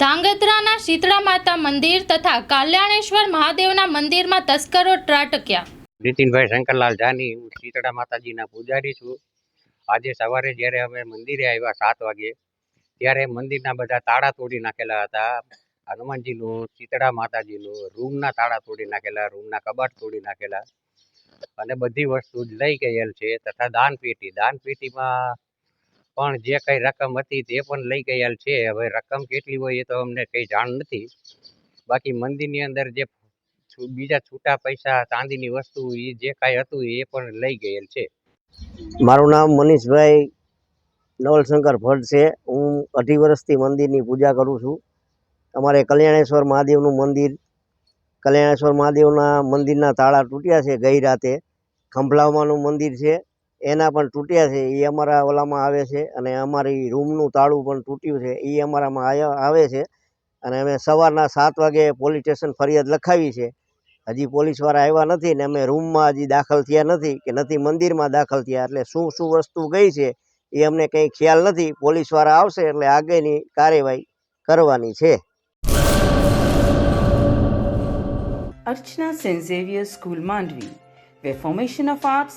ધાંગધ્રાના શીતળા માતા મંદિર તથા કલ્યાણેશ્વર મહાદેવના મંદિરમાં તસ્કરો ત્રાટક્યા. નીતિનભાઈ શંકરલાલ જાની, હું શીતળા માતાજીના પૂજારી છું. આજે સવારે જ્યારે અમે મંદિરે આવ્યા સાત વાગે, ત્યારે મંદિરના બધા તાળા તોડી નાખેલા હતા. હનુમાનજીનું, શીતળા માતાજીનું, રૂમના તાળા તોડી નાખેલા, રૂમના કબાટ તોડી નાખેલા. અને બધી વસ્તુ લઈ ગયેલ છે તથા દાન પેટી દાન પેટીમાં પણ જે કંઈ રકમ હતી તે પણ લઈ ગયેલ છે. હવે રકમ કેટલી હોય એ તો અમને કંઈ જાણ નથી. બાકી મંદિરની અંદર જે બીજા છૂટા પૈસા, ચાંદીની વસ્તુ, એ જે કાંઈ હતું એ પણ લઈ ગયેલ છે. મારું નામ મનીષભાઈ નવલશંકર ભટ્ટ છે. હું અઢી વર્ષથી મંદિરની પૂજા કરું છું. અમારે કલ્યાણેશ્વર મહાદેવનું મંદિર, કલ્યાણેશ્વર મહાદેવના મંદિરના તાળા તૂટ્યા છે ગઈ રાતે. ખંભલામાનું મંદિર છે. એના પણ તૂટ્યા છે એ અમારા ઓલામાં આવે છે અને અમારી રૂમનું તાળું પણ તૂટ્યું છે એ અમારામાં આવે છે. અને અમે સવારના સાત વાગે પોલીસ સ્ટેશન ફરિયાદ લખાવી છે. હજી પોલીસવાળા આવ્યા નથી ને અમે રૂમમાં હજી દાખલ થયા નથી કે નથી મંદિરમાં દાખલ થયા, એટલે શું શું વસ્તુ ગઈ છે એ અમને કંઈ ખ્યાલ નથી. પોલીસવાળા આવશે એટલે આગળની કાર્યવાહી કરવાની છે. Archana saint Xavier school Mandvi. Where formation of arts